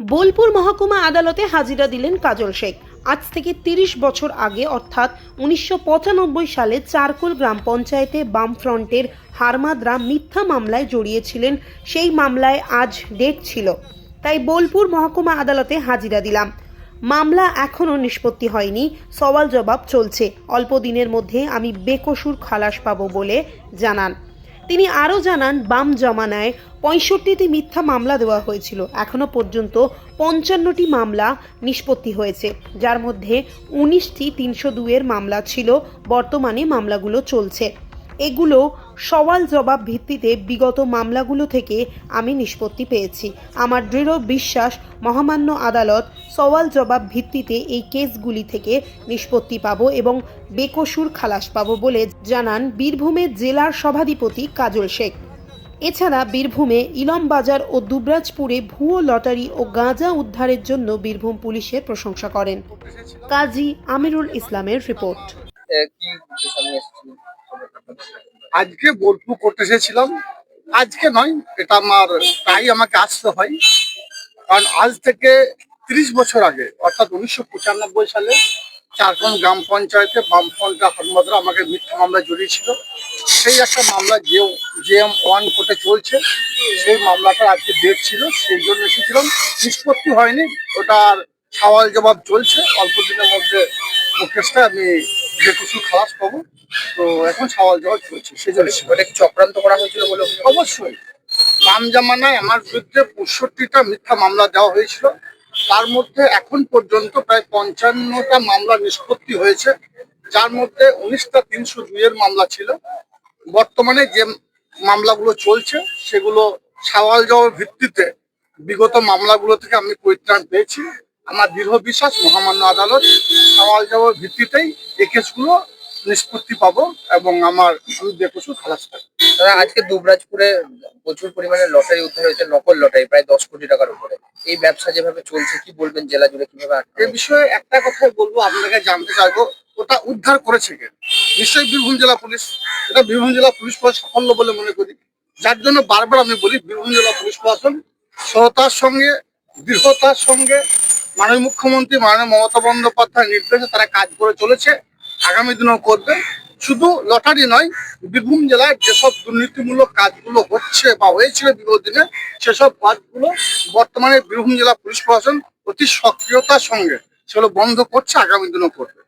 বোলপুর মহকুমা আদালতে হাজিরা দিলেন কাজল শেখ। আজ থেকে তিরিশ বছর আগে, অর্থাৎ উনিশশো পঁচানব্বই সালে চারকোল গ্রাম পঞ্চায়েতে বামফ্রন্টের হারমাদরা মিথ্যা মামলায় জড়িয়েছিলেন। সেই মামলায় আজ ডেট ছিল। তাই বোলপুর মহকুমা আদালতে হাজিরা দিলাম। মামলা এখনও নিষ্পত্তি হয়নি। সওয়াল জবাব চলছে। অল্প দিনের মধ্যে আমি বেকসুর খালাস পাবো বলে জানান। তিনি আরও জানান, বাম জমানায় পঁয়ষট্টিটি মিথ্যা মামলা দেওয়া হয়েছিল। এখনও পর্যন্ত পঞ্চান্নটি মামলা নিষ্পত্তি হয়েছে। যার মধ্যে উনিশটি তিনশো দুইয়ের মামলা ছিল। বর্তমানে মামলাগুলো চলছে। এগুলো সওয়াল জবাব ভিত্তিতে বিগত মামলাগুলো থেকে আমি নিষ্পত্তি পেয়েছি। আমার দৃঢ় বিশ্বাস, মহামান্য আদালত সওয়াল জবাব ভিত্তিতে এই কেসগুলি থেকে নিষ্পত্তি পাব এবং বেকসুর খালাস পাবো বলে জানান বীরভূমের জেলার সভাধিপতি কাজল শেখ। এছাড়া বীরভূমে ইলমবাজার ও দুবরাজপুরে ভুয়ো লটারি ও গাঁজা উদ্ধারের জন্য বীরভূম পুলিশের প্রশংসা করেন। কাজী আমিরুল ইসলামের রিপোর্ট। আজকে বোলপুর করতে এসেছিলাম। আজকে নয়, এটা আমার প্রায় আমাকে আসতে হয়। কারণ আজ থেকে ত্রিশ বছর আগে, অর্থাৎ উনিশশো পঁচানব্বই সালে চারকোন গ্রাম পঞ্চায়েতে বামফ্রন্টটা হরমদরা আমাকে মিথ্যা মামলা জড়িয়েছিল। সেই একটা মামলা যে জেএম ওয়ান কোর্টে চলছে, সেই মামলাটা আজকে ডেট ছিল, সেই জন্য এসেছিলাম। নিষ্পত্তি হয়নি ওটার সওয়াল জবাব চলছে। অল্প দিনের মধ্যে কেসটা আমি যে কিছু খালাস পাবো। তো এখন সওয়াল জবাব চলছে সেই জন্য। এসেছিলাম। ওটা কি চক্রান্ত করা হয়েছিল বলে অবশ্যই। বাম জামানায় আমার বিরুদ্ধে পঁয়ষট্টিটা মিথ্যা মামলা দেওয়া হয়েছিল। তার মধ্যে এখন পর্যন্ত প্রায় পঞ্চান্নটা মামলা নিষ্পত্তি হয়েছে। যার মধ্যে উনিশটা তিনশো দুইয়ের মামলা ছিল। বর্তমানে যে মামলাগুলো চলছে সেগুলো সওয়াল জবাব ভিত্তিতে বিগত মামলাগুলো থেকে আমি পরিত্রাণ পেয়েছি। আমার দৃঢ় বিশ্বাস মহামান্য আদালত সওয়াল জবাব ভিত্তিতেই এই কেসগুলো নিষ্পত্তি পাবো এবং আমার আমি বেকসুর খালাস পাবো দাদা আজকে দুবরাজপুরে প্রচুর পরিমাণে লটারি উদ্ধার হয়েছে নকল লটারি প্রায় দশ কোটি টাকার উপরে। এই ব্যবসা যেভাবে চলছে কি বলবেন জেলা জুড়ে কীভাবে এ বিষয়ে একটা কথাই বলব আপনাকে জানতে চাইব ওটা উদ্ধার করেছে কে? নিশ্চয়ই বীরভূম জেলা পুলিশ। এটা বীরভূম জেলা পুলিশ প্রশাসন সাফল্য বলে মনে করি। যার জন্য বারবার আমি বলি বীরভূম জেলা পুলিশ প্রশাসন সততার সঙ্গে দৃঢ়তার সঙ্গে মাননীয় মুখ্যমন্ত্রী, মাননীয় মমতা বন্দ্যোপাধ্যায়ের নির্দেশে তারা কাজ করে চলেছে। আগামী দিনেও করবে। শুধু লটারি নয়, বীরভূম জেলায় যেসব দুর্নীতিমূলক কাজগুলো হচ্ছে বা হয়েছিল বিগত দিনে, সেসব কাজগুলো বর্তমানে বীরভূম জেলা পুলিশ প্রশাসন অতি সক্রিয়তার সঙ্গে সেগুলো বন্ধ করছে। আগামী দিনেও করবে।